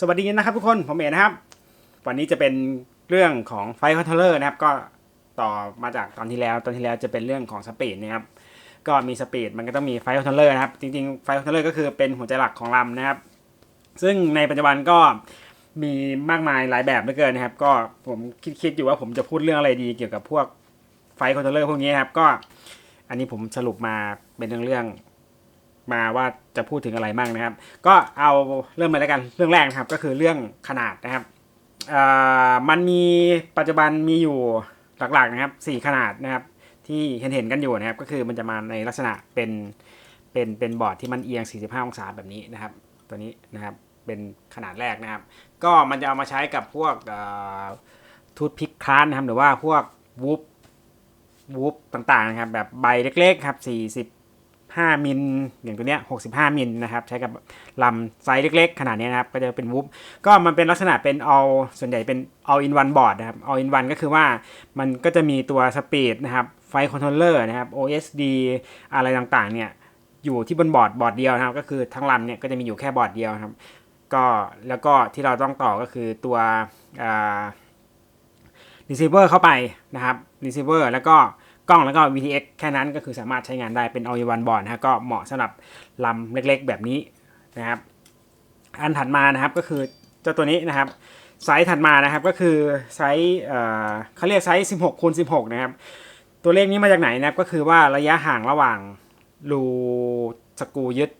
สวัสดีนะครับทุกคนผมเอ๋นะครับ วันนี้จะเป็นเรื่องของไฟคอนโทรลเลอร์นะครับ ก็ต่อมาจากตอนที่แล้ว ตอนที่แล้วจะเป็นเรื่องของสปีดนะครับ ก็มีสปีดมันก็ต้องมีไฟคอนโทรลเลอร์นะครับ จริงๆไฟคอนโทรลเลอร์ก็คือเป็นหัวใจหลักของลำนะครับ ซึ่งในปัจจุบันก็มีมากมายหลายแบบเหลือเกินนะครับ ก็ผมคิดคิดอยู่ว่าผมจะพูดเรื่องอะไรดีเกี่ยวกับพวกไฟคอนโทรลเลอร์พวกนี้นะครับ ก็อันนี้ผมสรุปมาเป็นเรื่อง มาว่าจะพูดถึงอะไรบ้างนะครับ ก็เอาเริ่มเลยแล้วกันเรื่องแรกนะครับก็คือเรื่องขนาดนะครับมันมีปัจจุบันมีอยู่หลักๆนะครับสี่ขนาดนะครับ ที่เห็นเห็นๆกันอยู่นะครับ ก็คือมันจะมาในลักษณะเป็นเป็นเป็นบอร์ดที่มันเอียง 45 องศาแบบนี้นะครับ ตัวนี้นะครับเป็นขนาดแรกนะครับ ก็มันจะเอามาใช้กับพวกทูตพิกคลานนะครับ หรือว่าพวกวูฟวูฟต่างๆนะครับ แบบใบเล็กๆครับ 45มิลอย่างตัวเนี้ย65 มิลนะครับ ใช้กับลำไซส์เล็กๆ ขนาดนี้นะครับ ก็จะเป็นวูฟก็มันเป็นลักษณะเป็น all ส่วนใหญ่เป็น all in one board นะครับ all in one ก็คือว่ามันก็จะมีตัวสปีดนะครับไฟคอนโทรลเลอร์นะครับ OSD อะไรต่างๆ เนี่ยอยู่ที่บนบอร์ดบอร์ดเดียวนะครับ ก็คือทั้งลำเนี่ยก็จะมีอยู่แค่บอร์ดเดียวนะครับ ก็แล้วก็ที่เราต้องต่อก็คือตัวอ่า receiver เข้าไปนะครับ receiver แล้วก็ กล้องแล้วก็ VTX แค่นั้นก็คือสามารถใช้งานได้เป็น all in one board นะฮะก็เหมาะสำหรับลำเล็กๆแบบนี้นะครับอันถัดมานะครับก็คือเจ้าตัวนี้นะครับไซส์ถัดมานะครับก็คือไซส์เขาเรียกไซส์16คูณ16นะครับตัวเลขนี้มาจากไหนนะครับก็คือว่าระยะห่างระหว่างรูสกูยึด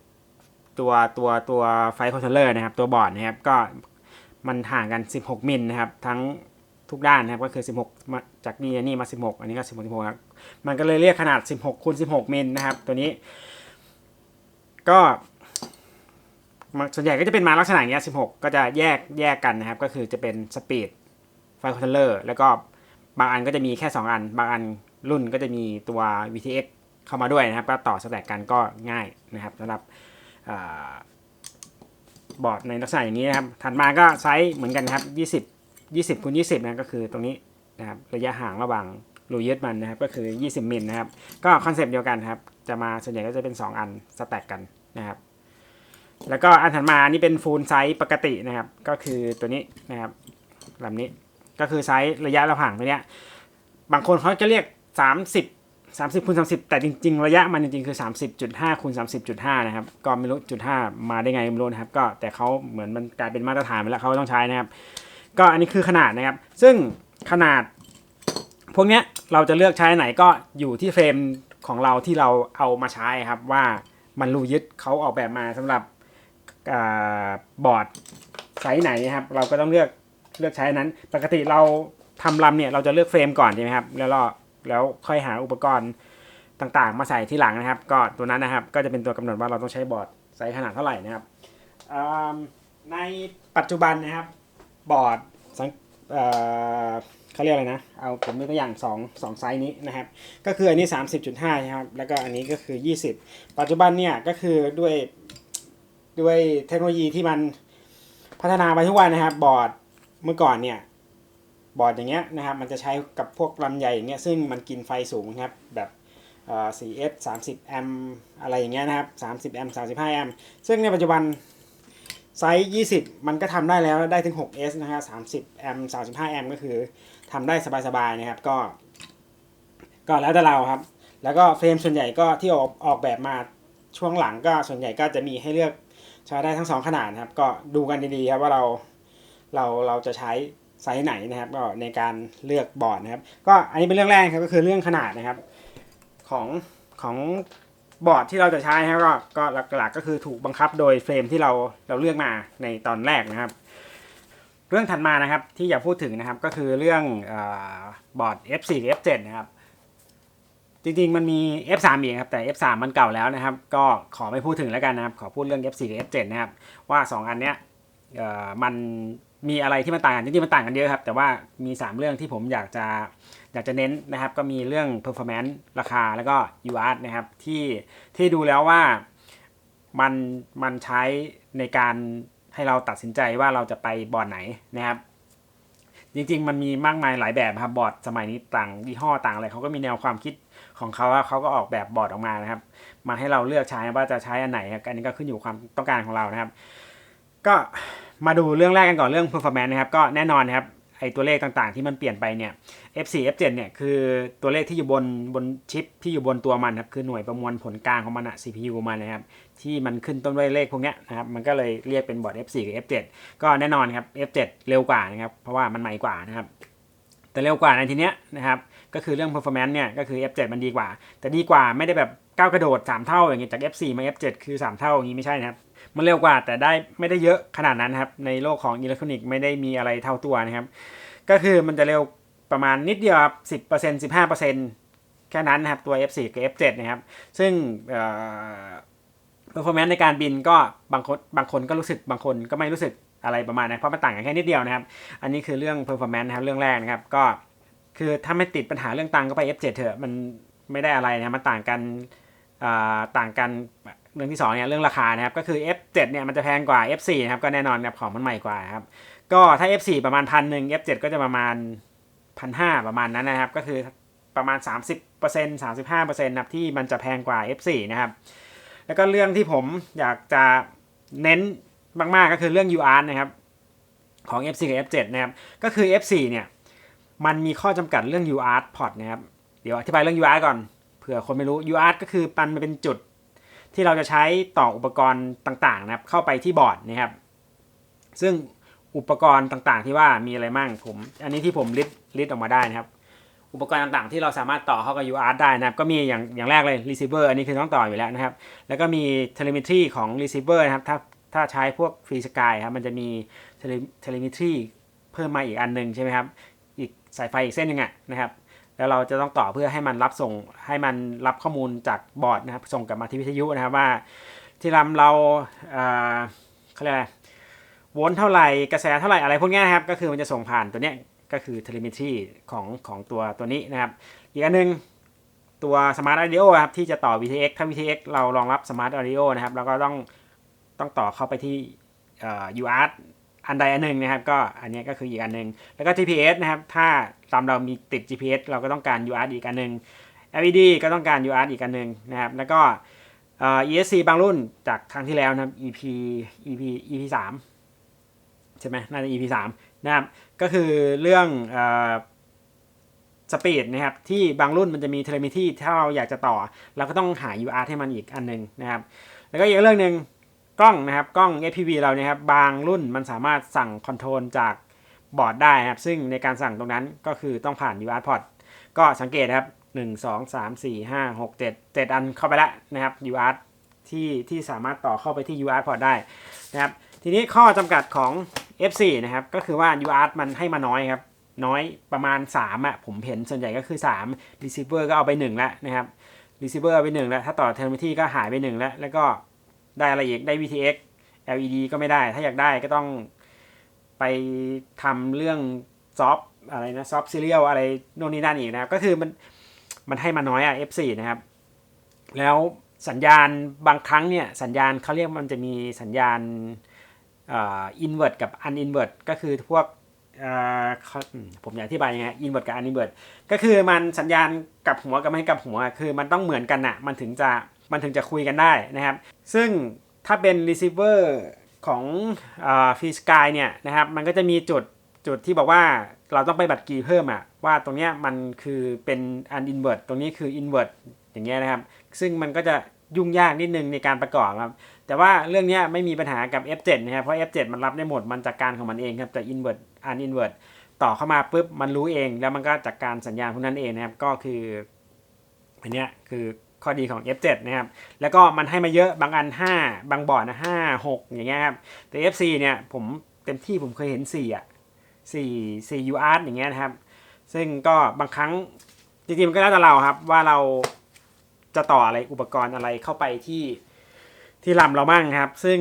ตัวตัวตัวไฟคอนโทรลเลอร์นะครับตัวบอร์ดนะครับก็มันห่างกัน 16 มิลนะครับทั้งทุกด้านนะครับก็คือ 16 จากนี่นี่มา 16 อันนี้ก็ 16 16ครับ มันก็เลยเรียกขนาด 16คูณ16 มิลนะครับ ตัวนี้ ก็ส่วนใหญ่ก็จะเป็นมาลักษณะอย่างเงี้ย16 ก็จะแยกแยกกันนะครับ ก็คือจะเป็นสปีดไฟคอนโทรลเลอร์แล้วก็บางอันก็จะมีแค่ 2 อัน บางอันรุ่นก็จะมีตัว VTX เข้ามาด้วยนะครับ ก็ต่อสแต็กกันก็ง่ายนะครับสำหรับอบอร์ดในลักษณะอย่างนี้นะครับ ถัดมาก็ไซส์เหมือนกันนะครับ 20 20คูณ20นะก็คือตรงนี้นะครับระยะห่างระหว่าง รูยึดมันนะครับก็คือ 20 มิลนะครับ ก็คอนเซปต์เดียวกันครับ จะมาส่วนใหญ่ก็จะเป็น 2 อันสแต็กกันนะครับ แล้วก็อันถัดมานี่เป็นฟูลไซส์ปกตินะครับ ก็คือตัวนี้นะครับลำนี้ก็คือไซส์ระยะระห่างตัวเนี้ยบางคนเขาจะเรียก 30 30คูณ30 แต่จริง ๆ ระยะมันจริงๆ คือ 30.5คูณ30.5 นะครับ ก็ไม่รู้จุด5มาได้ไงไม่รู้นะครับ ก็แต่เขาเหมือนมันกลายเป็นมาตรฐานไปแล้วเขาต้องใช้นะครับ ก็อันนี้คือขนาดนะครับ ซึ่งขนาด พวกเนี้ยเราจะเลือกใช้ไหนก็อยู่ที่เฟรมของเราที่เราเอามาใช้ครับว่ามันรูยึดเขาออกแบบมาสำหรับอบอร์ดไซส์ไหนนะครับ เราก็ต้องเลือกเลือกใช้อนั้น ปกติเราทำลำเนี่ยเราจะเลือกเฟรมก่อนใช่ไหมครับแล้วเราแล้วค่อยหาอุปกรณ์ต่างๆ มาใส่ที่หลังนะครับ ก็ตัวนั้นนะครับก็จะเป็นตัวกำหนดว่าเราต้องใช้บอร์ดไซส์ขนาดเท่าไหร่นะครับในปัจจุบันนะครับบอร์ด เขาเรียกอะไรนะ เอาผมยกตัวอย่าง2 2ไซส์นี้นะครับ ก็คืออันนี้ 30.5นะครับ แล้วก็อันนี้ก็คือ 20 ปัจจุบันเนี่ยก็คือด้วยด้วยเทคโนโลยีที่มันพัฒนาไปทุกวันนะครับ บอร์ดเมื่อก่อนเนี่ยบอร์ดอย่างเงี้ยนะครับ มันจะใช้กับพวกลำใหญ่อย่างเงี้ย ซึ่งมันกินไฟสูงนะครับ แบบเอ่อ 4S 30 แอมอะไรอย่างเงี้ยนะครับ 30 แอมป์35 แอมซึ่งในปัจจุบันไซส์ 20 มันก็ทำได้แล้วได้ถึง 6S นะครับ30 แอมป์35 แอมก็คือ ทำได้สบายๆนะครับก็ ก็แล้วแต่เราครับ แล้วก็เฟรมส่วนใหญ่ก็ที่ออกออกแบบมาช่วงหลังก็ส่วนใหญ่ก็จะมีให้เลือกใช้ได้ทั้งสองขนาดนะครับ ก็ดูกันดีๆครับว่าเราเราเราจะใช้ไซส์ไหนนะครับ ก็ในการเลือกบอร์ดนะครับ ก็อันนี้เป็นเรื่องแรกครับก็คือเรื่องขนาดนะครับ ของของบอร์ดที่เราจะใช้นะครับก็ก็หลักๆก็คือถูกบังคับโดยเฟรมที่เราเราเลือกมาในตอนแรกนะครับ เรื่องถัดมานะครับที่อยากพูดถึงนะครับก็คือเรื่องอบอร์ด F4 กับ F7 นะครับจริงๆมันมี F3 อีกครับแต่ F3 มันเก่าแล้วนะครับ ก็ขอไม่พูดถึงแล้วกันนะครับ ขอพูดเรื่อง F4 กับ F7 นะครับว่า 2 อันเนี้ยมันมีอะไรที่มันต่างกันจริงๆมันต่างกันเยอะครับ แต่ว่ามี 3 เรื่องที่ผมอยากจะอยากจะเน้นนะครับ ก็มีเรื่อง performance ราคาแล้วก็ UR นะครับที่ที่ดูแล้วว่ามันมันใช้ในการ ให้เราตัดสินใจว่าเราจะไปบอร์ดไหนนะครับ จริงๆ มันมีมากมายหลายแบบครับบอร์ดสมัยนี้ต่างยี่ห้อต่างอะไรเขาก็มีแนวความคิดของเขาว่าเขาก็ออกแบบบอร์ดออกมานะครับ มาให้เราเลือกใช้ว่าจะใช้อันไหนอันนี้ก็ขึ้นอยู่ความต้องการของเรานะครับ ก็มาดูเรื่องแรกกันก่อนเรื่อง performance นะครับ ก็แน่นอนนะครับ ไอตัวเลขต่างๆ ที่มันเปลี่ยนไปเนี่ย F4 F7 เนี่ยคือตัวเลขที่อยู่บนบนชิปที่อยู่บนตัวมันครับคือหน่วยประมวลผลกลางของมันอะ CPU มันนะครับที่มันขึ้นต้นด้วยเลขพวกนี้นะครับมันก็เลยเรียกเป็นบอร์ด F4 กับ F7 ก็แน่นอนครับ F7 เร็วกว่านะครับเพราะว่ามันใหม่กว่านะครับแต่เร็วกว่าในทีเนี้ยนะครับก็คือเรื่อง performance เนี่ยก็คือ F7 มันดีกว่า แต่ดีกว่าไม่ได้แบบก้าวกระโดด 3 เท่าอย่างเงี้ยจาก F4 มา F7 คือ 3 เท่าอย่างงี้ไม่ใช่นะครับ มันเร็วกว่าแต่ได้ไม่ได้เยอะขนาดนั้นนะครับ ในโลกของอิเล็กทรอนิกส์ไม่ได้มีอะไรเท่าตัวนะครับ ก็คือมันจะเร็วประมาณนิดเดียวครับสิบเปอร์เซ็นต์สิบห้าเปอร์เซ็นต์แค่นั้นนะครับตัว F4 กับ F7 นะครับ ซึ่งเอ่อ performance ในการบินก็บางคนบางคนก็รู้สึกบางคนก็ไม่รู้สึกอะไรประมาณนั้นเพราะมันต่างกันแค่นิดเดียวนะครับ อันนี้คือเรื่อง performance นะครับเรื่องแรกนะครับ ก็คือถ้าไม่ติดปัญหาเรื่องตังก็ไป F7 เถอะมันไม่ได้อะไรนะมันต่างกันอ่าต่างกันเรื่องที่สองเนี่ยเรื่องราคานะครับก็คือ F7 เนี่ยมันจะแพงกว่า F4 นะครับก็แน่นอนครับของมันใหม่กว่าครับก็ถ้า F4 ประมาณพันหนึ่ง F7 ก็จะประมาณพันห้าประมาณนั้นนะครับ ก็คือประมาณ 30% 35%นะครับที่มันจะแพงกว่า F4 นะครับ แล้วก็เรื่องที่ผมอยากจะเน้นมากๆก็คือเรื่อง UAR นะครับของ F4 กับ F7 นะครับก็คือ F4 เนี่ยมันมีข้อจำกัดเรื่อง UAR port นะครับเดี๋ยวอธิบายเรื่อง UAR ก่อนเผื่อคนไม่รู้ UAR ก็คือมันเป็นจุด ที่เราจะใช้ต่ออุปกรณ์ต่างๆนะครับเข้าไปที่บอร์ดนะครับ ซึ่งอุปกรณ์ต่างๆ ที่ว่ามีอะไรมั่งผม อันนี้ที่ผมลิสต์ลิสต์ออกมาได้นะครับ อุปกรณ์ต่างๆ ที่เราสามารถต่อเข้ากับ UART ได้นะครับ ก็มีอย่างอย่างแรกเลย receiver อันนี้คือต้องต่ออยู่แล้วนะครับ แล้วก็มี telemetry ของ receiver นะครับถ้าถ้าใช้พวก free sky ครับมันจะมี telemetry เพิ่มมาอีกอันหนึ่งใช่ไหมครับอีกสายไฟอีกเส้นหนึงอะนะครับ แล้วเราจะต้องต่อเพื่อให้มันรับส่งให้มันรับข้อมูลจากบอร์ดนะครับส่งกลับมาที่วิทยุนะครับว่า ที่ลำเราเอ่อเขาเรียกอะไรโวลต์เท่าไหร่กระแสเท่าไหร่อะไรพวกนี้นะครับก็คือมันจะส่งผ่านตัวเนี้ยก็คือ telemetry ของของตัวตัวนี้นะครับ อีกอันหนึงตัว smart audio ครับที่จะต่อ VTX ถ้า VTX เรารองรับ smart audio นะครับเราก็ต้องต้องต่อเข้าไปที่เอ่อ UART อันใดอันหนึ่งนะครับ ก็อันนี้ก็คืออีกอันหนึ่งแล้วก็ GPS นะครับ ถ้า ตามเรามีติด GPS เราก็ต้องการ UART อีกอันหนึ่ง LED ก็ต้องการ UART อีกอันหนึ่งนะครับ แล้วก็ ESC บางรุ่นจากครั้งที่แล้วนะครับ EP EP EP สามใช่ไหมน่าจะ EP สามนะครับ ก็คือเรื่องสปีดนะครับ ที่บางรุ่นมันจะมีเทเลมิที่ถ้าเราอยากจะต่อ เราก็ต้องหา UART ให้มันอีกอันหนึงนะครับ แล้วก็อีกเรื่องหนึ่งกล้องนะครับ กล้อง FPV เราเนี่ยครับ บางรุ่นมันสามารถสั่งคอนโทรลจาก บอร์ดได้นะครับ ซึ่งในการสั่งตรงนั้นก็คือต้องผ่าน UART port ก็สังเกตนะครับ 1 2 3 4 5 6 7 7 อันเข้าไปแล้วนะครับ UART ที่ที่สามารถต่อเข้าไปที่ UART port ได้นะครับ ทีนี้ข้อจำกัดของ F4 นะครับ ก็คือว่า UART มันให้มาน้อยครับ น้อยประมาณ3อะผมเห็นส่วนใหญ่ก็คือ 3 receiver ก็เอาไป1แล้วนะครับ receiver เอาไป1แล้วถ้าต่อ telemetry ก็หายไป1แล้วแล้วก็ได้อะไรอีกได้ VTX LED ก็ไม่ได้ ถ้าอยากได้ก็ต้อง ไปทำเรื่องซอฟอะไรนะซอฟซีเรียลอะไรโน่นนี่นั่นอีกนะครับก็คือมันมันให้มาน้อยอะ F4 นะครับ แล้วสัญญาณบางครั้งเนี่ยสัญญาณเขาเรียกมันจะมีสัญญาณอินเวอร์ตกับอันอินเวอร์ตก็คือพวกอ่าผมอยากอธิบายยังไงอินเวอร์ตกับอันอินเวอร์ตก็คือมันสัญญาณกับหัวกับไม่กับหัว คือมันต้องเหมือนกันน่ะมันถึงจะมันถึงจะคุยกันได้นะครับ ซึ่งถ้าเป็น receiver ของฟรีสกายเนี่ยนะครับมันก็จะมีจุดจุดที่บอกว่าเราต้องไปบัตรกีเพิ่มอะว่าตรงเนี้ยมันคือเป็นอันอินเวอร์ตตรงนี้คืออินเวอร์ตอย่างเงี้ยนะครับ ซึ่งมันก็จะยุ่งยากนิดนึงในการประกอบครับ แต่ว่าเรื่องเนี้ยไม่มีปัญหากับ F7 นะครับ เพราะ F7 มันรับได้หมด มันจัดการของมันเองครับแต่ invert un invert ต่อเข้ามาปุ๊บ มันรู้เอง แล้วมันก็จัดการสัญญาณพวกนั้นเองนะครับ ก็คือ อันเนี้ยคือ ข้อดีของ F7 นะครับ แล้วก็มันให้มาเยอะบางอัน 5 บางบอร์ดนะ5 6 อย่างเงี้ยครับ แต่ F4 เนี่ยผมเต็มที่ผมเคยเห็น 4 อะ 4 4 UART อย่างเงี้ยนะครับ ซึ่งก็บางครั้งจริงๆมันก็แล้วแต่เราครับว่าเราจะต่ออะไรอุปกรณ์อะไรเข้าไปที่ที่ลำเรามั่งครับ ซึ่ง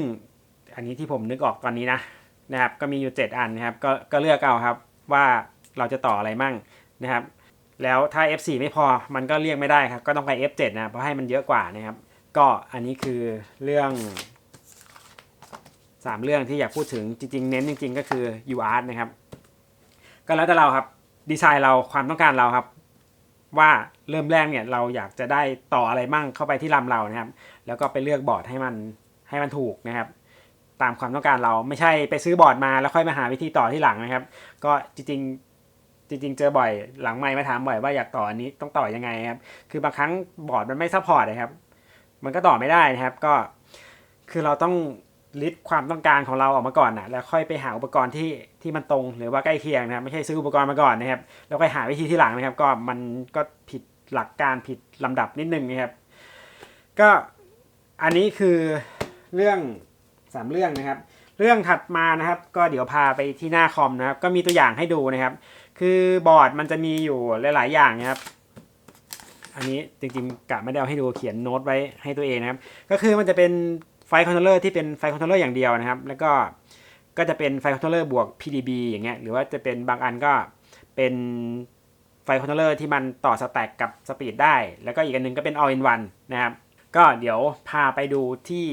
อันนี้ที่ผมนึกออกตอนนี้นะนะครับ ก็มีอยู่ 7 อันนะครับ ก็ก็เลือกเอาครับว่าเราจะต่ออะไรมั่งนะครับ แล้วถ้า F4 ไม่พอมันก็เรียกไม่ได้ครับ ก็ต้องไป F7 นะเพราะให้มันเยอะกว่านะครับ ก็อันนี้คือเรื่อง 3 เรื่องที่อยากพูดถึงจริง ๆ เน้นจริง ๆ ก็คือ UART นะครับ ก็แล้วแต่เราครับดีไซน์เราความต้องการเราครับ ว่าเริ่มแรกเนี่ยเราอยากจะได้ต่ออะไรมั่งเข้าไปที่ลำเรานะครับ แล้วก็ไปเลือกบอร์ดให้มันให้มันถูกนะครับ ตามความต้องการเราไม่ใช่ไปซื้อบอร์ดมาแล้วค่อยมาหาวิธีต่อที่หลังนะครับ ก็จริงๆ จริงๆ เจอบ่อยหลังไม่มาถามบ่อยว่าอยากต่ออันนี้ต้องต่อยังไงครับ คือบางครั้งบอร์ดมันไม่ซัพพอร์ตนะครับ มันก็ต่อไม่ได้นะครับ ก็คือเราต้องลิสต์ความต้องการของเราออกมาก่อนนะแล้วค่อยไปหาอุปกรณ์ที่ที่มันตรงหรือว่าใกล้เคียงนะครับ ไม่ใช่ซื้ออุปกรณ์มาก่อนนะครับ แล้วค่อยหาวิธีที่หลังนะครับ ก็มันก็ผิดหลักการผิดลำดับนิดนึงนะครับ ก็อันนี้คือเรื่องสามเรื่องนะครับ เรื่องถัดมานะครับ ก็เดี๋ยวพาไปที่หน้าคอมนะครับ ก็มีตัวอย่างให้ดูนะครับ คือบอร์ดมันจะมีอยู่หลาย ๆ อย่างนะครับ อันนี้จริงๆกะไม่ได้เอาให้ดูเขียนโน้ตไว้ให้ตัวเองนะครับ ก็คือมันจะเป็นไฟคอนโทรลเลอร์ที่เป็นไฟคอนโทรลเลอร์อย่างเดียวนะครับ แล้วก็ก็จะเป็นไฟคอนโทรลเลอร์บวก PDB อย่างเงี้ย หรือว่าจะเป็นบางอันก็เป็นไฟคอนโทรลเลอร์ที่มันต่อสแต็กกับสปีดได้ แล้วก็อีกอันหนึงก็เป็น all in one นะครับ ก็เดี๋ยวพาไปดูที่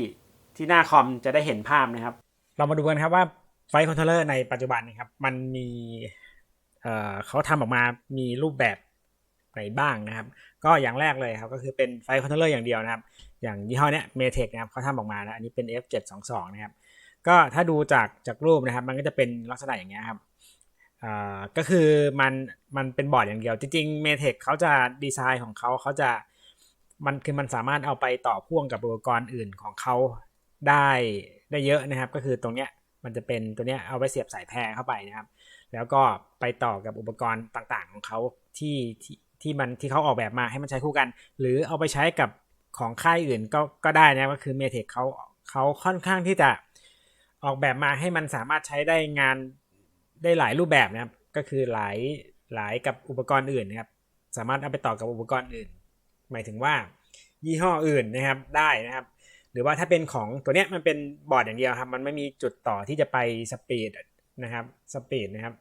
ที่หน้าคอมจะได้เห็นภาพนะครับ เรามาดูกันครับว่าไฟคอนโทรลเลอร์ในปัจจุบันนะครับ มันมี เขาทำออกมามีรูปแบบไหนบ้างนะครับ ก็อย่างแรกเลยครับก็คือเป็นไฟคอนโทรลเลอร์อย่างเดียวนะครับ อย่างยี่ห้อเนี้ยเมเทคนะครับเขาทำออกมานะอันนี้เป็น F722 นะครับ ก็ถ้าดูจากจากรูปนะครับ มันก็จะเป็นลักษณะอย่างเงี้ยครับก็คือมันมันเป็นบอร์ดอย่างเดียว จริงๆเมเทคเขาจะดีไซน์ของเขาเขาจะมันคือมันสามารถเอาไปต่อพ่วงกับอุปกรณ์อื่นของเขาได้ได้เยอะนะครับ ก็คือตรงเนี้ย มันจะเป็นตัวเนี้ยเอาไว้เสียบสายแพรเข้าไปนะครับ แล้วก็ไปต่อกับอุปกรณ์ต่างๆ ของเขาที่ที่ที่มันที่เขาออกแบบมาให้มันใช้คู่กัน หรือเอาไปใช้กับของค่ายอื่นก็ก็ได้นะก็คือเมเทคเขาเขาค่อนข้างที่จะออกแบบมาให้มันสามารถใช้ได้งานได้หลายรูปแบบนะครับ ก็คือหลายหลายกับอุปกรณ์อื่นนะครับ สามารถเอาไปต่อกับอุปกรณ์อื่น หมายถึงว่า ยี่ห้ออื่นนะครับได้นะครับ หรือว่าถ้าเป็นของตัวเนี้ยมันเป็นบอร์ดอย่างเดียวครับ มันไม่มีจุดต่อที่จะไปสปีดนะครับสปีดนะครับ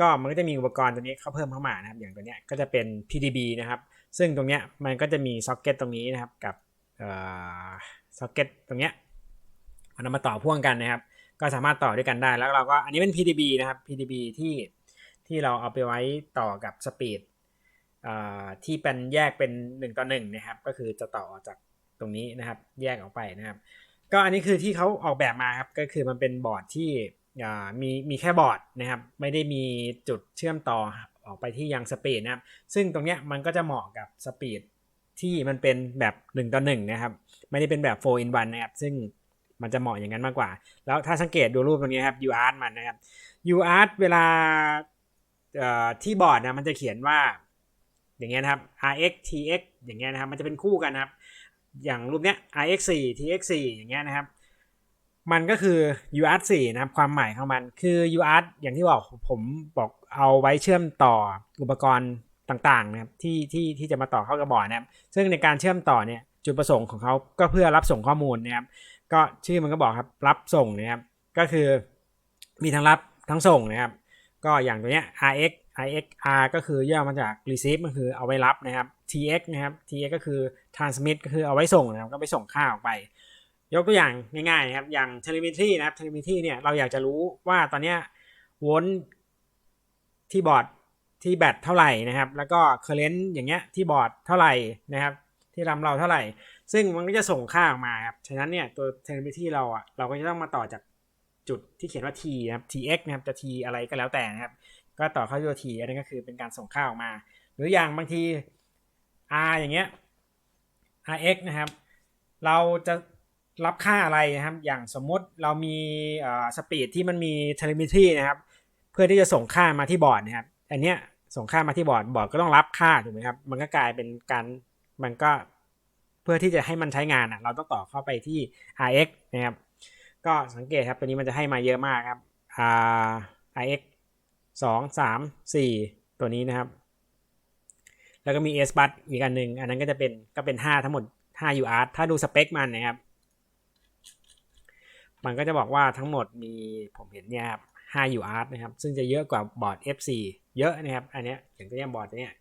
ก็มันก็จะมีอุปกรณ์ตัวนี้เข้าเพิ่มเข้ามานะครับ อย่างตัวเนี้ยก็จะเป็น PDB นะครับ ซึ่งตรงเนี้ยมันก็จะมีซ็อกเก็ตตรงนี้นะครับ กับซ็อกเก็ตตรงเนี้ยมันเอามาต่อพ่วงกันนะครับ ก็สามารถต่อด้วยกันได้ แล้วเราก็อันนี้เป็น PDB นะครับ PDB ที่ที่เราเอาไปไว้ต่อกับสปีดที่เป็นแยกเป็น1ต่อ1นะครับ ก็คือจะต่อจาก ตรงนี้นะครับ แยกออกไปนะครับ ก็อันนี้คือที่เขาออกแบบมาครับ ก็คือมันเป็นบอร์ดที่มีมีแค่บอร์ดนะครับ ไม่ได้มีจุดเชื่อมต่อออกไปที่ยังสปีดนะครับ ซึ่งตรงเนี้ยมันก็จะเหมาะกับสปีดที่มันเป็นแบบ1ต่อ1นะครับ ไม่ได้เป็นแบบ4 in 1นะครับ ซึ่งมันจะเหมาะอย่างนั้นมากกว่า แล้วถ้าสังเกตดูรูปตรงนี้ครับ UART มันนะครับ UART เวลาที่บอร์ดนะมันจะเขียนว่าอย่างเงี้ยนะครับ RX TX อย่างเงี้ยนะครับ มันจะเป็นคู่กันนะครับ อย่างรูปเนี้ย RX 4 TX 4 อย่างเงี้ยนะครับ มันก็คือ UART 4 นะครับความหมายของมันคือ UART อย่างที่บอกผมบอกเอาไว้เชื่อมต่ออุปกรณ์ต่างๆนะครับที่ที่ที่จะมาต่อเข้ากับบอร์ดนะครับ ซึ่งในการเชื่อมต่อเนี่ยจุดประสงค์ของเขาก็เพื่อรับส่งข้อมูลนะครับ ก็ชื่อมันก็บอกครับรับส่งนะครับ ก็คือมีทั้งรับทั้งส่งนะครับ ก็อย่างตัวเนี้ย RX IX R ก็คือย่อมาจาก receive ก็คือเอาไว้รับนะครับ TX นะครับ TX ก็คือ transmit ก็คือเอาไว้ส่งนะครับ ก็ไปส่งค่าออกไป ยกตัวอย่างง่ายๆนะครับ อย่าง telemetry นะครับ telemetry เนี่ยเราอยากจะรู้ว่าตอนเนี้ยโวลต์ที่บอร์ดที่แบตเท่าไหร่นะครับ แล้วก็ current อย่างเงี้ยที่บอร์ดเท่าไหร่นะครับ ที่รำเราเท่าไหร่ ซึ่งมันก็จะส่งค่าออกมาครับ ฉะนั้นเนี่ยตัว telemetry เราอะเราก็จะต้องมาต่อจากจุดที่เขียนว่า t นะครับ tx นะครับจะ t อะไรก็แล้วแต่นะครับ ก็ต่อเข้าตัว t อันนี้ก็คือเป็นการส่งค่าออกมา หรืออย่างบางที r อย่างเงี้ย rx นะครับ เราจะรับค่าอะไรนะครับ อย่างสมมติเรามีสปีดที่มันมี telemetry นะครับ เพื่อที่จะส่งค่ามาที่บอร์ดนะครับ อันเนี้ยส่งค่ามาที่บอร์ด บอร์ดก็ต้องรับค่าถูกไหมครับ มันก็กลายเป็นการ มันก็เพื่อที่จะให้มันใช้งานอะ เราต้องต่อเข้าไปที่ rx นะครับ ก็สังเกตครับ ตัวนี้มันจะให้มาเยอะมากครับ r rx สองสามสี่ตัวนี้นะครับ แล้วก็มี s bus อีกอันหนึ่งอันนั้นก็จะเป็นก็เป็นห้าทั้งหมดห้า UART ถ้าดูสเปคมันนะครับ มันก็จะบอกว่าทั้งหมดมีผมเห็นเนี่ยครับ5 UART นะครับ ซึ่งจะเยอะกว่าบอร์ด F4 เยอะนะครับ อันเนี้ยอย่างตัวเนี้ยบอร์ดตัวเนี้ย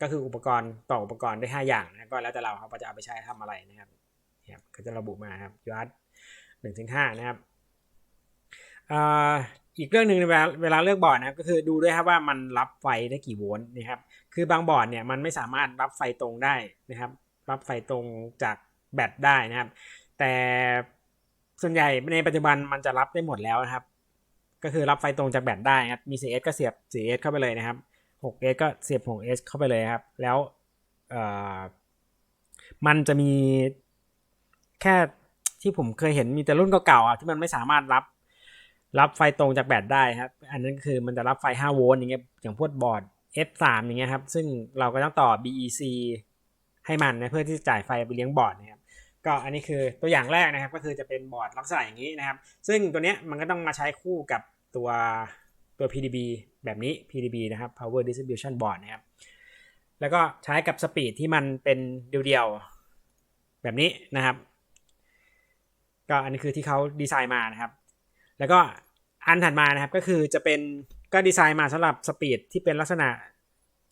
ก็คืออุปกรณ์ต่ออุปกรณ์ได้ 5 อย่างนะก็แล้วแต่เราครับว่าจะเอาไปใช้ทำอะไรนะครับเนี่ยก็จะระบุมาครับ UART 1ถึง5นะครับ อีกเรื่องหนึ่งเวลาเวลาเลือกบอร์ดนะครับก็คือดูด้วยครับว่ามันรับไฟได้กี่โวลต์นะครับคือบางบอร์ดเนี่ยมันไม่สามารถรับไฟตรงได้นะครับ รับไฟตรงจากแบตได้นะครับ แต่ส่วนใหญ่ในปัจจุบันมันจะรับได้หมดแล้วนะครับ ก็คือรับไฟตรงจากแบตได้ครับมี 4S ก็เสียบ 4S เข้าไปเลยนะครับ 6S ก็เสียบ 6S เข้าไปเลยครับ แล้วมันจะมีแค่ที่ผมเคยเห็นมีแต่รุ่นเก่าๆอะที่มันไม่สามารถรับ รับไฟตรงจากแบตได้ครับ อันนั้นคือมันจะรับไฟ 5 โวลต์อย่างเงี้ยอย่างพวกบอร์ด F3 อย่างเงี้ยครับซึ่งเราก็ต้องต่อ BEC ให้มันนะเพื่อที่จะจ่ายไฟไปเลี้ยงบอร์ดนะครับก็อันนี้คือตัวอย่างแรกนะครับ ก็คือจะเป็นบอร์ดลักษณะอย่างนี้นะครับ ซึ่งตัวเนี้ยมันก็ต้องมาใช้คู่กับตัวตัว PDB แบบนี้ PDB นะครับ Power Distribution Board นะครับ แล้วก็ใช้กับสปีดที่มันเป็นเดียวๆ แบบนี้นะครับ ก็อันนี้คือที่เขาดีไซน์มานะครับ แล้วก็ อันถัดมานะครับก็คือจะเป็นก็ดีไซน์มาสำหรับสปีดที่เป็นลักษณะ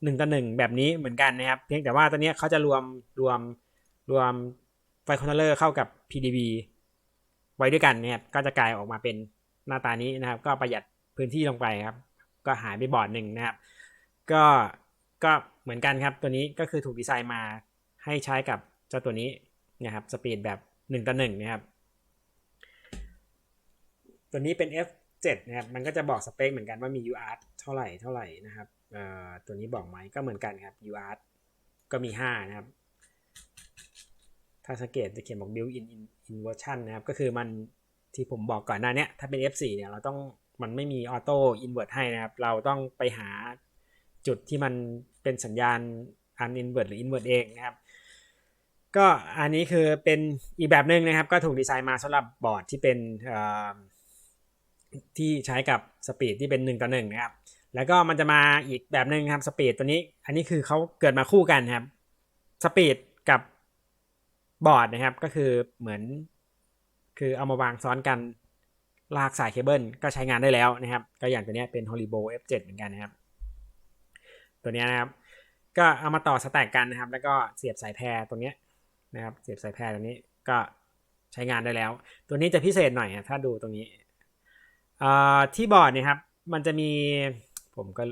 หนึ่งต่อหนึ่งแบบนี้เหมือนกันนะครับ เพียงแต่ว่าตัวนี้เขาจะรวมรวมรวมไฟคอนโทรลเลอร์เข้ากับ PDB ไว้ด้วยกันนะครับก็จะกลายออกมาเป็นหน้าตานี้นะครับ ก็ประหยัดพื้นที่ลงไปครับ ก็หายไปบอร์ดหนึ่งนะครับ ก็ก็เหมือนกันครับตัวนี้ก็คือถูกดีไซน์มาให้ใช้กับเจ้าตัวนี้นะครับสปีดแบบ1ต่อ1นะครับตัวนี้เป็น 7นะครับมันก็จะบอกสเปคเหมือนกันว่ามี UART เท่าไหร่เท่าไหร่นะครับตัวนี้บอกไหมก็เหมือนกันครับ UART ก็มี 5 นะครับ ถ้าสังเกตจะเขียนบอก built in inversion นะครับ ก็คือมันที่ผมบอกก่อนหน้านี้ถ้าเป็น F4 เนี่ยเราต้องมันไม่มีออโต้อินเวอร์ให้นะครับ เราต้องไปหาจุดที่มันเป็นสัญญาณ uninvert หรือ invert เองนะครับ ก็อันนี้คือเป็นอีกแบบหนึ่งนะครับ ก็ถูกดีไซน์มาสำหรับบอร์ดที่เป็นเอ่อ ที่ใช้กับสปีดที่เป็น1ต่อ1นะครับแล้วก็มันจะมาอีกแบบหนึ่งครับสปีดตัวนี้ อันนี้คือเขาเกิดมาคู่กันครับสปีดกับบอร์ดนะครับ ก็คือเหมือน คือเอามาวางซ้อนกันลากสายเคเบิลก็ใช้งานได้แล้วนะครับ ก็อย่างตัวนี้เป็น Horibo F7 เหมือนกันนะครับ ตัวนี้นะครับ ก็เอามาต่อสแต็กกันนะครับ แล้วก็เสียบสายแพรตรงนี้นะครับ เสียบสายแพรตรงนี้ก็ใช้งานได้แล้ว ตัวนี้จะพิเศษหน่อยถ้าดูตรงนี้ ที่บอร์ดเนี่ยครับ มันจะมีผมก็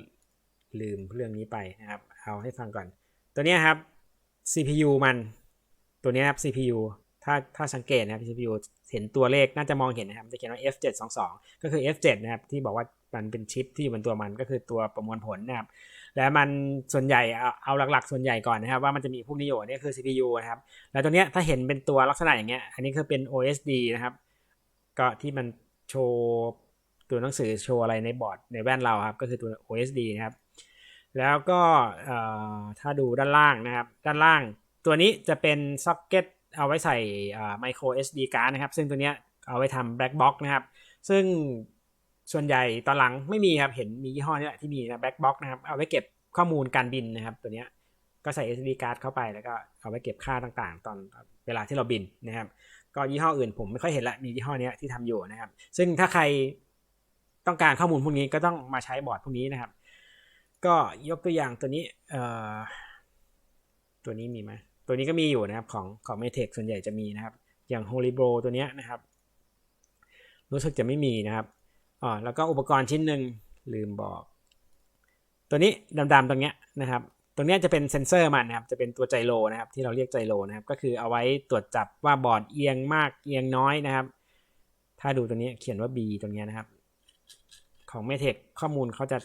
ลืมเรื่องนี้ไปนะครับ เอาให้ฟังก่อน ตัวนี้ครับ CPU มันตัวนี้ครับ CPU ถ้าถ้าสังเกตนะครับ CPU เห็นตัวเลขน่าจะมองเห็นนะครับ จะเขียนว่า F722 ก็คือ F7 นะครับ ที่บอกว่ามันเป็นชิปที่อยู่บนตัวมันก็คือตัวประมวลผลนะครับ แล้วมันส่วนใหญ่เอาเอาหลักๆ ส่วนใหญ่ก่อนนะครับว่ามันจะมีพวกนี้อยู่นี่คือ CPU นะครับ แล้วตัวเนี้ยถ้าเห็นเป็นตัวลักษณะอย่างเงี้ย อันนี้คือเป็น OSD นะครับ ก็ที่มันโชว์ ตัวหนังสือโชว์อะไรในบอร์ดในแว่นเราครับ ก็คือตัว OSD นะครับ แล้วก็ถ้าดูด้านล่างนะครับ ด้านล่างตัวนี้จะเป็นซ็อกเก็ตเอาไว้ใส่ micro SD card นะครับ ซึ่งตัวนี้เอาไว้ทำ black box นะครับ ซึ่งส่วนใหญ่ตอนหลังไม่มีครับ เห็นมียี่ห้อนี้แหละที่มีนะ black box นะครับ เอาไว้เก็บข้อมูลการบินนะครับ ตัวนี้ก็ใส่ SD card เข้าไปแล้วก็เอาไว้เก็บค่าต่างๆ ตอนเวลาที่เราบินนะครับ ก็ยี่ห้ออื่นผมไม่ค่อยเห็นละ มียี่ห้อนี้ที่ทำอยู่นะครับ ซึ่งถ้าใคร ต้องการข้อมูลพวกนี้ก็ต้องมาใช้บอร์ดพวกนี้นะครับ ก็ยกตัวอย่างตัวนี้เอ่อตัวนี้มีไหมตัวนี้ก็มีอยู่นะครับของของ m e t e c ส่วนใหญ่จะมีนะครับ อย่าง h o l y b r o ตัวนี้นะครับ รู้สึกจะไม่มีนะครับอ๋อแล้วก็อุปกรณ์ชิ้นหนึ่งลืมบอก ตัวนี้ดำๆตรงเนี้ยนะครับตรงนี้จะเป็นเซนเซอร์มันนะครับ จะเป็นตัวไจโรนะครับ ที่เราเรียกไจโรนะครับ ก็คือเอาไว้ตรวจจับว่าบอร์ดเอียงมากเอียงน้อยนะครับ ถ้าดูตรงนี้เขียนว่า B ตรงนี้นะครับ ของ m e t e c ข้อมูลเขาจะ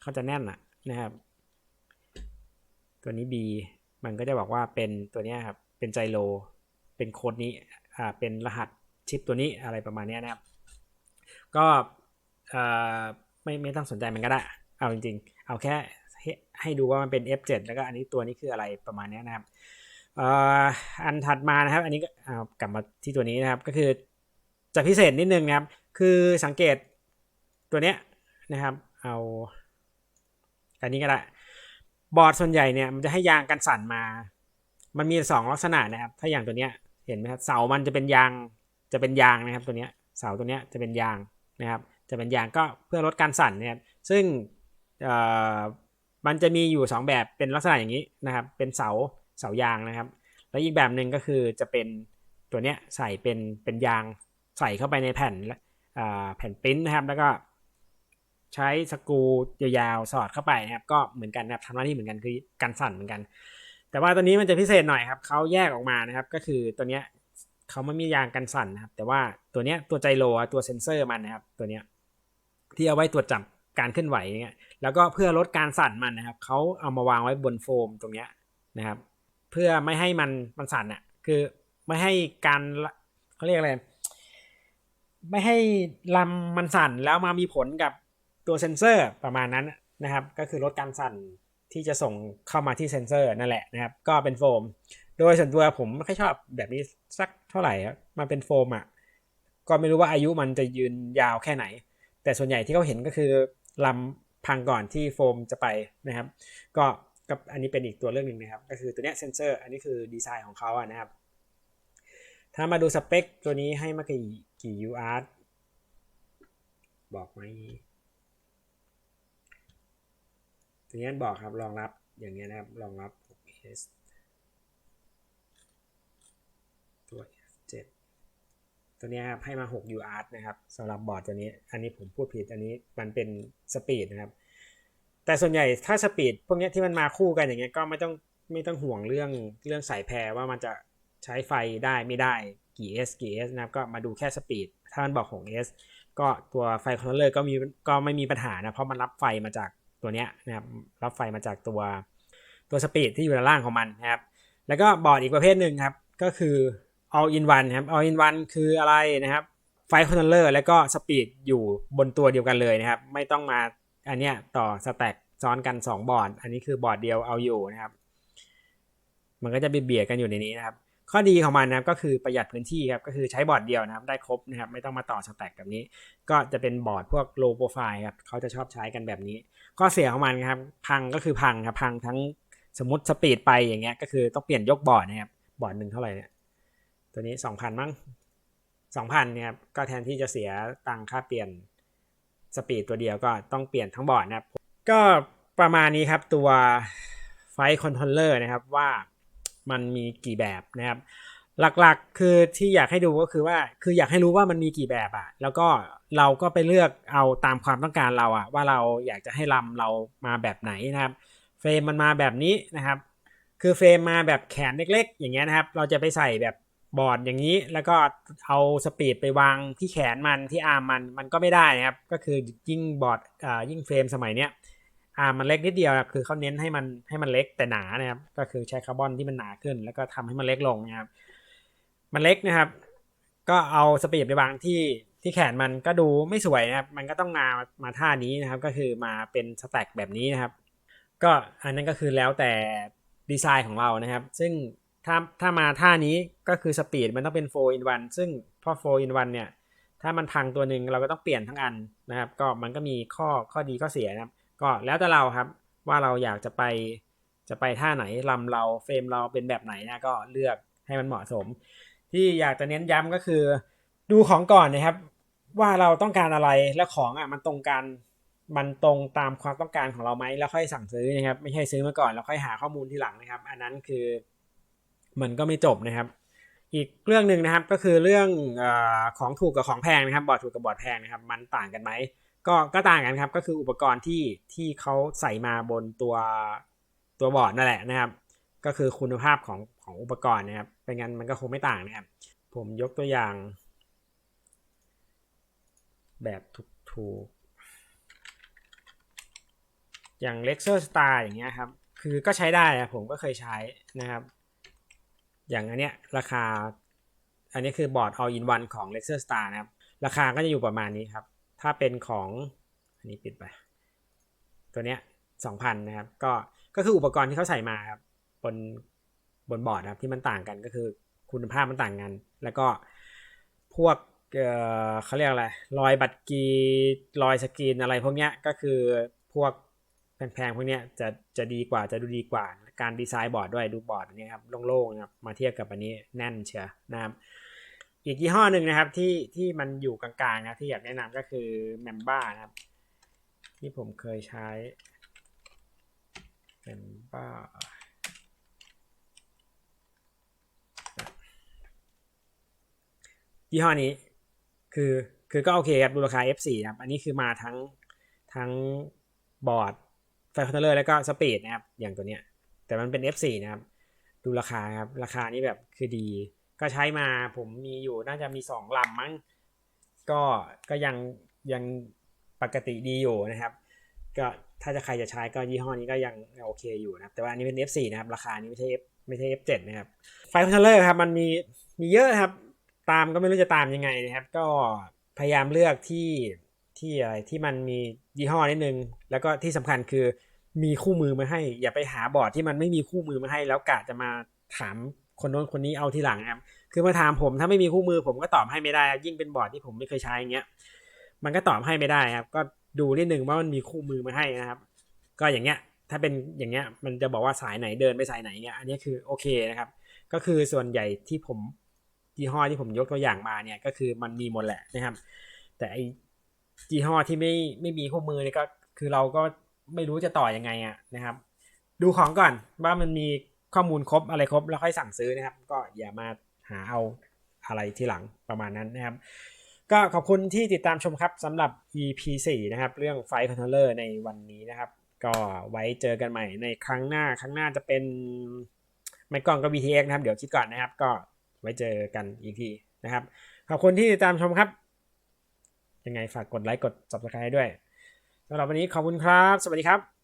เขาจะแน่นอะนะครับ ตัวนี้ B มันก็จะบอกว่าเป็นตัวนี้ครับ เป็นไจโรเป็นโค้ดนี้ อ่า เป็นรหัสชิปตัวนี้อะไรประมาณนี้นะครับ ก็อ่าไม่ไม่ต้องสนใจมันก็ได้ เอาจริงๆ เอาแค่ให้ให้ดูว่ามันเป็น F7 แล้วก็อันนี้ตัวนี้คืออะไรประมาณนี้นะครับอันถัดมานะครับ อันนี้ก็กลับมาที่ตัวนี้นะครับ ก็คือจะพิเศษนิดนึงนะครับ คือสังเกตตัวเนี้ย นะครับ เอาอันนี้ก็ได้บอร์ดส่วนใหญ่เนี่ยมันจะให้ยางกันสั่นมา มันมีสองลักษณะนะครับ ถ้าอย่างตัวเนี้ยเห็นไหมครับเสามันจะเป็นยางจะเป็นยางนะครับตัวเนี้ยเสาตัวเนี้ยจะเป็นยางนะครับ จะเป็นยางก็เพื่อลดการสั่นเนี่ยซึ่งมันจะมีอยู่ 2 แบบเป็นลักษณะอย่างนี้นะครับ เป็นเสาเสายางนะครับ แล้วอีกแบบหนึ่งก็คือจะเป็นตัวเนี้ยใส่เป็นเป็นยางใส่เข้าไปในแผ่นแผ่นปริ้นนะครับ แล้วก็ ใช้สกูยาวๆสอดเข้าไปนะครับ ก็เหมือนกันนะครับทำหน้าที่เหมือนกันคือกันสั่นเหมือนกัน แต่ว่าตัวนี้มันจะพิเศษหน่อยครับเขาแยกออกมานะครับ ก็คือตัวนี้เขาไม่มียางกันสั่นนะครับ แต่ว่าตัวเนี้ยตัวไจโรอะตัวเซนเซอร์มันนะครับ ตัวเนี้ยที่เอาไว้ตรวจจับการเคลื่อนไหวเนี่ยแล้วก็เพื่อลดการสั่นมันนะครับเขาเอามาวางไว้บนโฟมตรงเนี้ยนะครับ เพื่อไม่ให้มันมันสั่นอะคือไม่ให้การเขาเรียกอะไรไม่ให้ลำมันสั่นแล้วมามีผลกับ ตัวเซนเซอร์ประมาณนั้นนะครับ ก็คือลดการสั่นที่จะส่งเข้ามาที่เซนเซอร์นั่นแหละนะครับ ก็เป็นโฟม โดยส่วนตัวผมไม่ค่อยชอบแบบนี้สักเท่าไหร่มันเป็นโฟมอะก็ไม่รู้ว่าอายุมันจะยืนยาวแค่ไหน แต่ส่วนใหญ่ที่เขาเห็นก็คือลำพังก่อนที่โฟมจะไปนะครับ ก็กับอันนี้เป็นอีกตัวเรื่องหนึ่งนะครับ ก็คือตัวเนี้ยเซนเซอร์ อันนี้คือดีไซน์ของเขาอะนะครับ ถ้ามาดูสเปคตัวนี้ให้มากี่กี่ UART บอกไหม ตัวนี้บอกครับรองรับอย่างเงี้ยนะครับรองรับ 6S ตัว F7 ตัวนี้ครับให้มา 6 UART นะครับสำหรับบอร์ดตัวนี้ อันนี้ผมพูดผิดอันนี้มันเป็นสปีดนะครับ แต่ส่วนใหญ่ถ้าสปีดพวกนี้ที่มันมาคู่กันอย่างเงี้ยก็ไม่ต้องไม่ต้องห่วงเรื่องเรื่องสายแพรว่ามันจะใช้ไฟได้ไม่ได้กี่ S กี่ S นะครับก็มาดูแค่สปีดถ้ามันบอก 6S ก็ตัวไฟคอนโทรลเลอร์ก็มีก็ไม่มีปัญหานะเพราะมันรับไฟมาจาก ตัวเนี้ยนะครับรับไฟมาจากตัวตัวสปีดที่อยู่ด้านล่างของมันนะครับแล้วก็บอร์ดอีกประเภทหนึ่งครับก็คือ all in one ครับ all in one คืออะไรนะครับไฟคอนโทรลเลอร์แล้วก็สปีดอยู่บนตัวเดียวกันเลยนะครับ ไม่ต้องมาอันเนี้ยต่อสแต็กซ้อนกัน 2 บอร์ด อันนี้คือบอร์ดเดียวเอาอยู่นะครับ มันก็จะเบียดกันอยู่ในนี้นะครับ ข้อดีของมันนะครับก็คือประหยัดพื้นที่ครับ ก็คือใช้บอร์ดเดียวนะครับ ได้ครบนะครับ ไม่ต้องมาต่อสแต็กแบบนี้ ก็จะเป็นบอร์ดพวก low profile ครับ เขาจะชอบใช้กันแบบนี้ ข้อเสียของมันครับ พังก็คือพังครับพังทั้งสมมติสปีดไปอย่างเงี้ยก็คือต้องเปลี่ยนยกบอร์ดนะครับบอร์ดหนึ่งเท่าไหร่เนี่ยตัวนี้2,000มั้ง2,000เนี่ยก็แทนที่จะเสียตังค่าเปลี่ยนสปีดตัวเดียวก็ต้องเปลี่ยนทั้งบอร์ดนะครับก็ประมาณนี้ครับตัวไฟคอนโทรลเลอร์นะครับว่ามันมีกี่แบบนะครับ หลักๆ คือที่อยากให้ดูก็คือว่า คืออยากให้รู้ว่ามันมีกี่แบบอะแล้วก็เราก็ไปเลือกเอาตามความต้องการเราอะว่าเราอยากจะให้ลำเรามาแบบไหนนะครับ เฟรมมันมาแบบนี้นะครับ คือเฟรมมาแบบแขนเล็กๆ อย่างเงี้ยนะครับ เราจะไปใส่แบบบอร์ดอย่างนี้ แล้วก็เอาสปีดไปวางที่แขนมันที่อาร์มมัน มันก็ไม่ได้นะครับ ก็คือยิ่งบอร์ดอ่ายิ่งเฟรมสมัยเนี้ยอาร์มมันเล็กนิดเดียวคือเขาเน้นให้มันให้มันเล็กแต่หนานะครับ ก็คือใช้คาร์บอนที่มันหนาขึ้น แล้วก็ทำให้มันเล็กลงนะครับ มันเล็กนะครับ ก็เอาสปีดไปวางที่ที่แขนมันก็ดูไม่สวยนะครับ มันก็ต้องมามาท่านี้นะครับ ก็คือมาเป็นสแต็กแบบนี้นะครับ ก็อันนั้นก็คือแล้วแต่ดีไซน์ของเรานะครับ ซึ่งถ้าถ้ามาท่านี้ก็คือสปีดมันต้องเป็น4 in 1ซึ่งพอ4 in 1เนี่ยถ้ามันพังตัวหนึ่งเราก็ต้องเปลี่ยนทั้งอันนะครับ ก็มันก็มีข้อข้อดีข้อเสียนะครับ ก็แล้วแต่เราครับว่าเราอยากจะไปจะไปท่าไหนลำเราเฟรมเราเป็นแบบไหนนะก็เลือกให้มันเหมาะสม ที่อยากจะเน้นย้ำก็คือ ดูของก่อนนะครับ ว่าเราต้องการอะไรและของอะมันตรงกันมันตรงตามความต้องการของเราไหมแล้วค่อยสั่งซื้อนะครับ ไม่ใช่ซื้อมาก่อนแล้วค่อยหาข้อมูลทีหลังนะครับ อันนั้นคือมันก็ไม่จบนะครับ อีกเรื่องหนึ่งนะครับก็คือเรื่องอของถูกกับของแพงนะครับ บอร์ดถูกกับบอร์ดแพงนะครับ มันต่างกันไหมก็ก็ต่างกันครับก็คืออุปกรณ์ที่ที่เขาใส่มาบนตัวตัวบอร์ดนั่นแหละนะครับ ก็คือคุณภาพของ ของอุปกรณ์นะครับเป็นงั้นมันก็คงไม่ต่างนะครับ ผมยกตัวอย่าง แบบถูกๆ อย่าง Lexer Star อย่างเงี้ยครับ คือก็ใช้ได้นะผมก็เคยใช้นะครับ อย่างอันเนี้ยราคา อันนี้คือบอร์ด all in one ของ Lexer Star นะครับ ราคาก็จะอยู่ประมาณนี้ครับ ถ้าเป็นของอันนี้ปิดไป ตัวเนี้ย2,000นะครับ ก็ ก็คืออุปกรณ์ที่เขาใส่มาครับ บน บนบอร์ดครับที่มันต่างกันก็คือคุณภาพมันต่างกัน แล้วก็พวกเอ่อเขาเรียกอะไรรอยบัตรกีรอยสกรีนอะไรพวกเนี้ยก็คือพวกแพงๆพวกเนี้ยจะจะดีกว่าจะดูดีกว่า การดีไซน์บอร์ดด้วยดูบอร์ดนี้ครับโล่งๆนะครับมาเทียบกับอันนี้แน่นเชียนะครับอีกยี่ห้อหนึ่งนะครับที่ที่มันอยู่กลางๆนะที่อยากแนะนำก็คือ m e m b a นะครับที่ผมเคยใช้ m e m b a ยี่ห้อนี้ คือคือก็โอเคครับดูราคา F4 ครับ อันนี้คือมาทั้งทั้งบอร์ดไฟคอนโทรลเลอร์แล้วก็สปีดนะครับ อย่างตัวเนี้ย แต่มันเป็น F4 นะครับ ดูราคาครับ ราคานี้แบบคือดี ก็ใช้มาผมมีอยู่น่าจะมีสองลำมั้ง ก็ก็ยังยังปกติดีอยู่นะครับ ก็ถ้าจะใครจะใช้ก็ยี่ห้อนี้ก็ยังโอเคอยู่นะครับ แต่ว่าอันนี้เป็น F4 นะครับ ราคานี้ไม่ใช่ F ไม่ใช่ F7 นะครับ ไฟคอนโทรลเลอร์ครับ มันมีมีเยอะครับ ตามก็ไม่รู้จะตามยังไงนะครับ ก็พยายามเลือกที่ที่อะไรที่มันมียี่ห้อนิดนึง แล้วก็ที่สำคัญคือมีคู่มือมาให้ อย่าไปหาบอร์ดที่มันไม่มีคู่มือมาให้ แล้วกะจะมาถามคนโน้นคนนี้เอาทีหลังครับคือมาถามผมถ้าไม่มีคู่มือผมก็ตอบให้ไม่ได้ ยิ่งเป็นบอร์ดที่ผมไม่เคยใช้อย่างเงี้ยมันก็ตอบให้ไม่ได้ครับ ก็ดูนิดนึงว่ามันมีคู่มือมาให้นะครับ ก็อย่างเงี้ย ถ้าเป็นอย่างเงี้ยมันจะบอกว่าสายไหนเดินไปสายไหนเงี้ยอันนี้คือโอเคนะครับ ก็คือส่วนใหญ่ที่ผม ยี่ห้อที่ผมยกตัวอย่างมาเนี่ยก็คือมันมีหมดแหละนะครับ แต่ไอยี่ห้อที่ไม่ไม่มีคู่มือเนี่ยก็คือเราก็ไม่รู้จะต่อยังไงอะนะครับ ดูของก่อนว่ามันมีข้อมูลครบอะไรครบแล้วค่อยสั่งซื้อนะครับ ก็อย่ามาหาเอาอะไรทีหลังประมาณนั้นนะครับ ก็ขอบคุณที่ติดตามชมครับสำหรับ EP 4 นะครับ เรื่องไฟคอนโทรลเลอร์ในวันนี้นะครับ ก็ไว้เจอกันใหม่ในครั้งหน้าครั้งหน้าจะเป็นไม่กล้องก็ VTX นะครับ เดี๋ยวคิดก่อนนะครับก็ ไว้เจอกันอีกทีนะครับ ขอบคุณที่ติดตามชมครับ ยังไงฝากกดไลค์กด subscribe ด้วยสำหรับวันนี้ขอบคุณครับ สวัสดีครับ